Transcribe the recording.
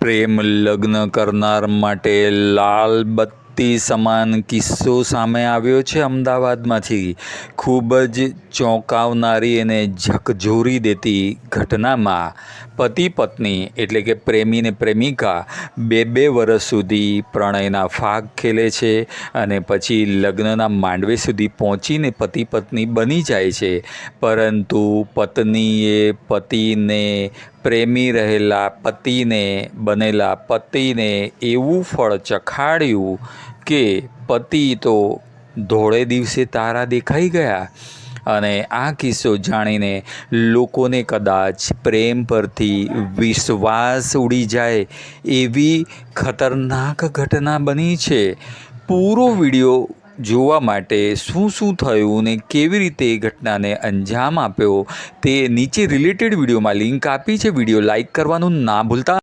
પ્રેમ લગ્ન કરનાર માટે લાલ બત્તી સમાન કિસ્સો સામે આવ્યો છે અમદાવાદમાંથી. ખૂબ જ ચોંકાવનારી અને ઝકઝોરી દેતી ઘટનામાં પતિ પત્ની એટલે કે પ્રેમી ને પ્રેમિકા બે બે વર્ષ સુધી પ્રણયના ફાગ ખેલે છે અને પછી લગ્નના માંડવે સુધી પહોંચીને પતિ પત્ની બની જાય છે. પરંતુ પત્નીએ પતિને પ્રેમી રહેલા પતિને બનેલા પતિને એવું ફળ ચખાડ્યું કે પતિ તો ધોળે દિવસે તારા દેખાઈ ગયા અને આ કિસ્સો જાણીને લોકોને કદાચ પ્રેમ પરથી વિશ્વાસ ઉડી જાય એવી ખતરનાક ઘટના બની છે. પૂરો વીડિયો જોવા માટે શું શું થયું ને કેવી રીતે એ ઘટનાને અંજામ આપ્યો તે નીચે રિલેટેડ વિડીયોમાં લિંક આપી છે. વીડિયો લાઇક કરવાનું ના ભૂલતા